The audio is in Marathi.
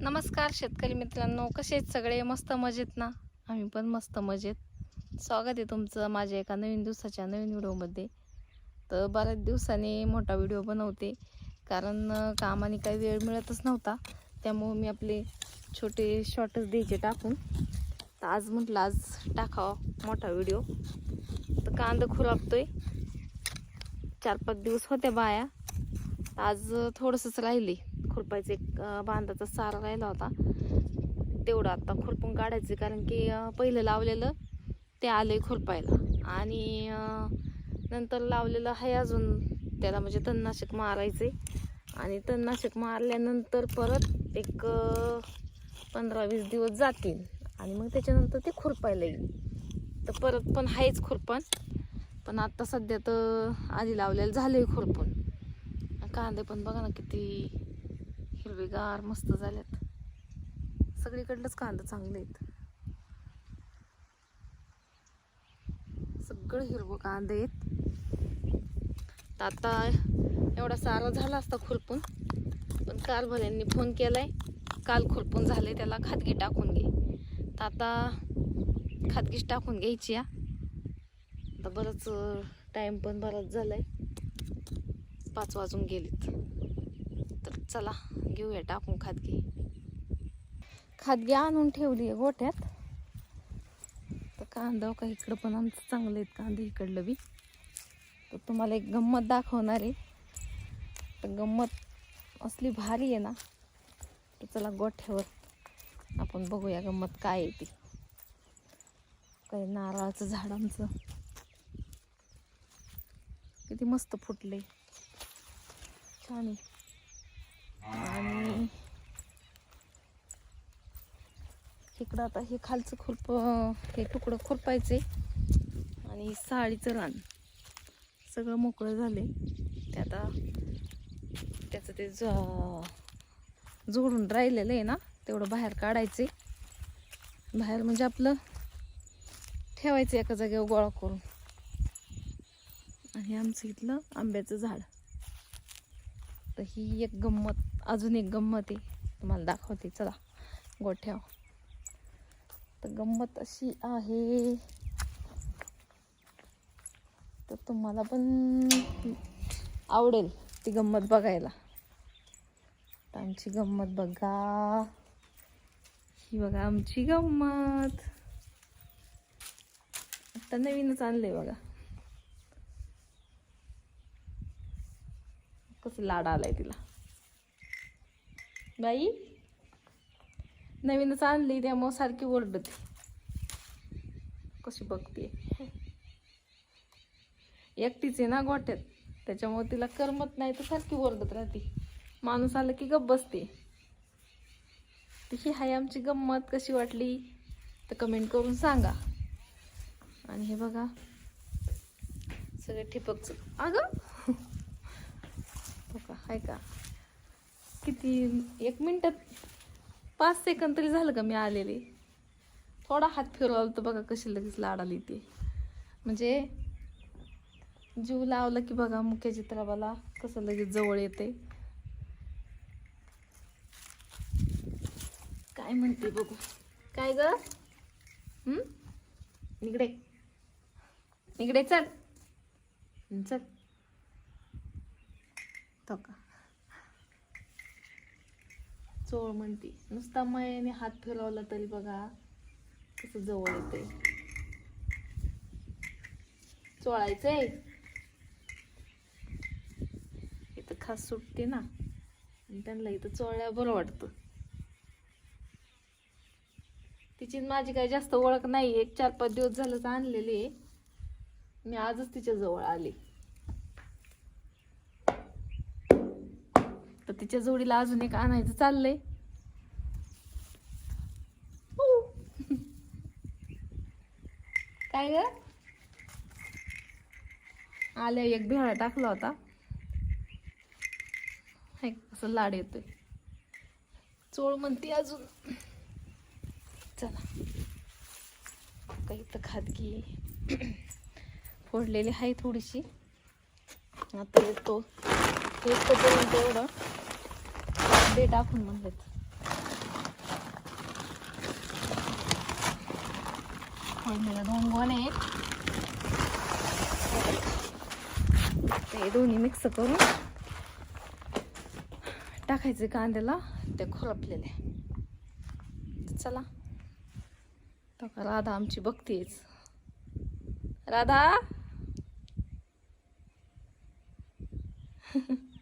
नमस्कार शेतकरी मित्रांनो कसे आहेत सगळे? मस्त मजेत ना? आम्ही पण मस्त मजेत. स्वागत आहे तुमचं माझ्या एका नवीन दिवसाच्या नवीन व्हिडिओमध्ये. तर बऱ्याच दिवसांनी मोठा व्हिडिओ बनवते. कारण कामाने काही वेळ मिळतच नव्हता. त्यामुळं मी आपले छोटे शॉर्टच द्यायचे टाकून. तर आज म्हटलं आज टाकावा मोठा व्हिडिओ. तर कांदा खुरापतोय चार पाच दिवस होत्या बाया. आज थोडंसंच राहिले रुपयाचा एक बांधाचा सारा राहिला होता. तेवढं आत्ता खुरपून काढायचं कारण की पहिलं लावलेलं ते आलंय खुरपायला. आणि नंतर लावलेलं आहे अजून त्याला म्हणजे तणनाशक मारायचे आणि तणनाशक मारल्यानंतर परत एक पंधरा वीस दिवस जातील. आणि मग त्याच्यानंतर ते खुरपायला येईल. तर परत पण आहेच खुरपण. पण आत्ता सध्या तर आधी लावलेलं झालंय खुरपून. कांदे पण बघा ना किती हिरवेगार मस्त झाल्यात सगळीकडलंच कांदा चांगले आहेत. सगळं हिरवं कांदे आहेत. आता एवढा सारा झाला असता खुरपून पण काल भल्यांनी फोन केलाय. काल खुरपून झाले त्याला खादगी टाकून घे. तर आता खादगीच टाकून घ्यायची या. आता बरंच टाईम पण बराच झालाय. पाच वाजून गेलीत. तर चला घेऊया टाकून खादगी. खादगी आणून ठेवली आहे गोठ्यात. तर कांदा का इकडं पण आमचं चांगलं आहेत कांदे इकडलं बी. तर तुम्हाला एक गंमत दाखवणार आहे. तर गंमत असली भारी आहे ना तर चला गोठ्यावर आपण बघूया गंमत काय आहे ती. काही नारळाचं झाड आमचं. किती मस्त फुटले छान आहे. आणि इकडं आता हे खालचं खुरप हे तुकडं खुरपायचे आणि साडीचं रान. सगळं मोकळं झाले ते आता त्याचं ते जो जोडून राहिलेलं आहे ना तेवढं बाहेर काढायचे. बाहेर म्हणजे आपलं ठेवायचं एका जागेवर गोळा करून. आणि आमचं इथलं आंब्याचं झाड. तर ही एक गंमत अजून एक गंमत आहे. तुम्हाला दाखवते चला. गोठ्याव तर गंमत अशी आहे. तर तुम्हाला पण आवडेल ती गंमत बघायला. तर आमची गंमत बघा. ही बघा आमची गंमत. आता नवीनच आणलंय बघा. कसं लाड आलाय तिला. बाई नवीनच आणली त्यामुळं सारखी ओरडते. कशी बघते. एकटीच आहे ना गोठ्यात त्याच्यामुळे तिला करमत नाही तर सारखी ओरडत राहते. माणूस आलं की गप्प बसते. तर ही आहे आमची गंमत कशी वाटली तर कमेंट करून सांगा. आणि हे बघा सगळे ठिपकच. अगं आहे का? किती एक मिनटात पाच सेकंद तरी झालं का मी आलेले? थोडा हात फिरवला तर बघा कशी लगेच लाड आली ती. म्हणजे जीव लावला की बघा मुख्य चित्राबाला कसं लगेच जवळ येते. काय म्हणते बघू. काय ग? इकडे. इकडे चल. चल. का? चोळ म्हणते. नुसता मयाने हात फिरवला तरी बघा कसं जवळ येते चोळायचंय? इथं खास सुटते ना. आणि त्यांना इथं चोळल्या बरं वाटतं. तिची माझी काही जास्त ओळख नाही एक चार पाच दिवस झालं तर आणलेली आहे. मी आजच तिच्या जवळ आले. तिच्या जोडीला अजून एक आणायचं चाललंय. काय ग? आल्या एक भेळा टाकला होता. कसं लाड येतोय. चोळ म्हणते अजून. चला. काही तर खादगी फोडलेली आहे थोडीशी. आता येतो. येतोपर्यंत एवढं. ते टाकून म्हणलेत दोन गोण ते दोन्ही मिक्स करून टाकायचे कांद्याला ते खोलपलेले चला. राधा आमची बघतेच. राधा!